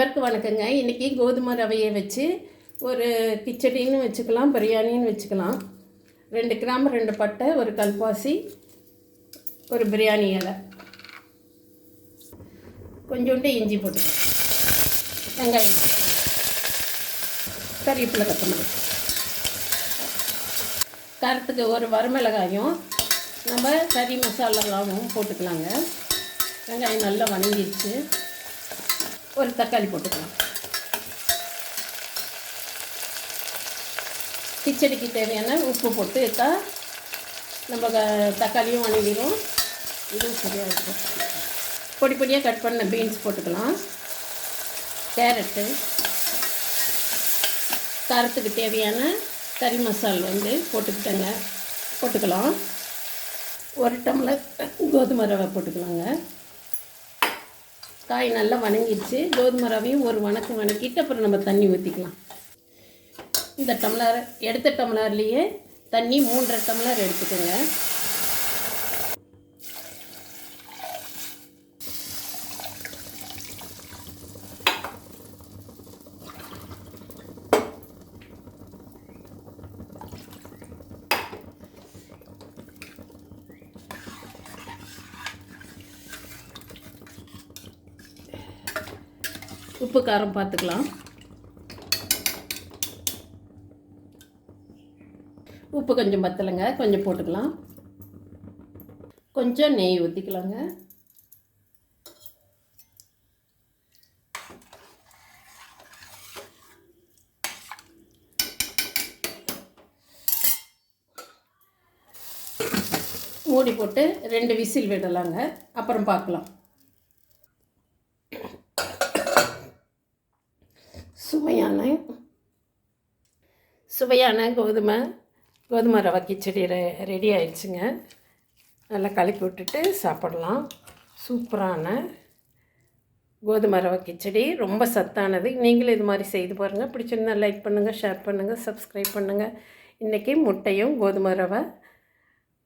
எல்லாருக்கும் வணக்கங்க. இன்றைக்கி கோதுமை ரவையை வச்சு ஒரு கிச்சடின்னு வச்சுக்கலாம் பிரியாணின்னு வச்சுக்கலாம். ரெண்டு கிராம் ரெண்டு பட்டை ஒரு கல்பாசி ஒரு பிரியாணி இலை. கொஞ்சோண்டு இஞ்சி போட்டுக்கலாம் வெங்காயம் கறிவேப்பிலை கொத்தமல்லி. கருத்துக்கு ஒரு வரமிளகாயும் நம்ம கறி மசாலாவும் போட்டுக்கலாங்க. வெங்காயம் நல்லா வணங்கிடுச்சு. ஒரு தக்காளி போட்டுக்கலாம். கிச்சடிக்கு தேவையான உப்பு போட்டு எடுத்தா நம்ம தக்காளியும் வணங்கிடும் இதுவும் சரியாக இருக்கும். பொடி பொடியாக கட் பண்ண பீன்ஸ் போட்டுக்கலாம். கேரட்டு. காரத்துக்கு தேவையான கறி மசால் வந்து போட்டுக்கிட்டேங்க. போட்டுக்கலாம். ஒரு டம்ளர் கோதுமை ரவை போட்டுக்கலாங்க. காய் நல்லா வணங்கிடுச்சு. கோதுமை ரவையும் ஒரு வணக்கம் வணக்கிட்டு அப்புறம் நம்ம தண்ணி ஊற்றிக்கலாம் இந்த டம்ளர் எடுத்த டம்ளர்லேயே தண்ணி மூன்றரை டம்ளர் எடுத்துக்கோங்க. உப்பு காரம் பார்த்துக்கலாம். உப்பு கொஞ்சம் பத்தலைங்க கொஞ்சம் போட்டுக்கலாம். கொஞ்சம் நெய் ஊற்றிக்கலாங்க மூடி போட்டு ரெண்டு விசில் விடலாங்க. அப்புறம் பார்க்கலாம். சுவையான சுவையான கோதுமை கோதுமை ரவை கிச்சடி ரெ ரெடி ஆயிடுச்சுங்க. நல்லா கலக்கி விட்டுட்டு சாப்பிடலாம். சூப்பரான கோதுமை ரவை கிச்சடி. ரொம்ப சத்தானது. நீங்களும் இது மாதிரி செய்து பாருங்கள் பிடிச்சிருந்தா லைக் பண்ணுங்கள் ஷேர் பண்ணுங்கள் சப்ஸ்கிரைப் பண்ணுங்கள் இன்றைக்கி முட்டையும் கோதுமை ரவை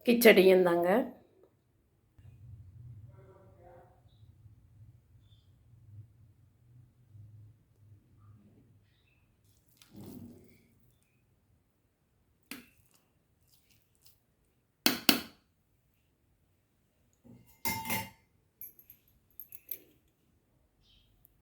கிச்சடியும் தாங்க.